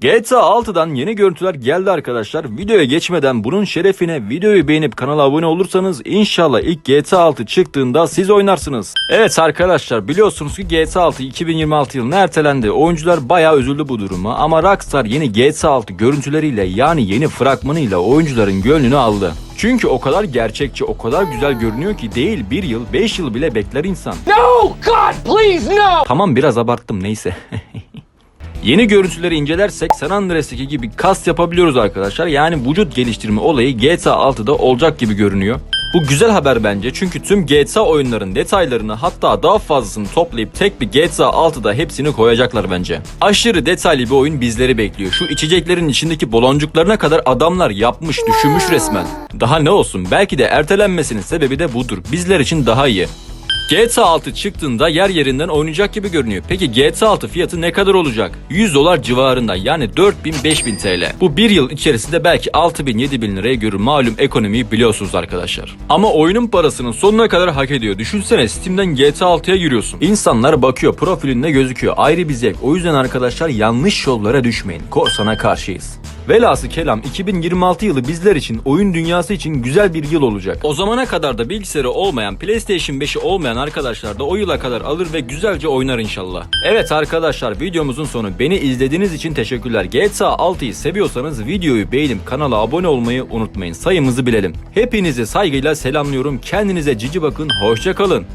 GTA 6'dan yeni görüntüler geldi arkadaşlar. Videoya geçmeden bunun şerefine videoyu beğenip kanala abone olursanız inşallah ilk GTA 6 çıktığında siz oynarsınız. Evet arkadaşlar biliyorsunuz ki GTA 6 2026 yılına ertelendi. Oyuncular bayağı üzüldü bu duruma ama Rockstar yeni GTA 6 görüntüleriyle yani yeni fragmanıyla oyuncuların gönlünü aldı. Çünkü o kadar gerçekçi, o kadar güzel görünüyor ki değil bir yıl, 5 yıl bile bekler insan. No! God, please, no! Tamam biraz abarttım neyse. Yeni görüntüleri incelersek San Andreas'taki gibi kas yapabiliyoruz arkadaşlar. Yani vücut geliştirme olayı GTA 6'da olacak gibi görünüyor. Bu güzel haber bence çünkü tüm GTA oyunların detaylarını hatta daha fazlasını toplayıp tek bir GTA 6'da hepsini koyacaklar bence. Aşırı detaylı bir oyun bizleri bekliyor. Şu içeceklerin içindeki baloncuklarına kadar adamlar yapmış düşünmüş resmen. Daha ne olsun belki de ertelenmesinin sebebi de budur. Bizler için daha iyi. GTA 6 çıktığında yer yerinden oynayacak gibi görünüyor. Peki GTA 6 fiyatı ne kadar olacak? 100 dolar civarında yani 4000-5000 TL. Bu bir yıl içerisinde belki 6000-7000 liraya görür malum ekonomiyi biliyorsunuz arkadaşlar. Ama oyunun parasının sonuna kadar hak ediyor. Düşünsene Steam'den GTA 6'ya giriyorsun. İnsanlar bakıyor profilinde gözüküyor. Ayrı bir zevk. O yüzden arkadaşlar yanlış yollara düşmeyin. Korsana karşıyız. Velası kelam 2026 yılı bizler için oyun dünyası için güzel bir yıl olacak. O zamana kadar da bilgisayarı olmayan PlayStation 5'i olmayan arkadaşlar da o yıla kadar alır ve güzelce oynar inşallah. Evet arkadaşlar videomuzun sonu beni izlediğiniz için teşekkürler. GTA 6'yı seviyorsanız videoyu beğenip kanala abone olmayı unutmayın. Sayımızı bilelim. Hepinizi saygıyla selamlıyorum. Kendinize cici bakın. Hoşça kalın.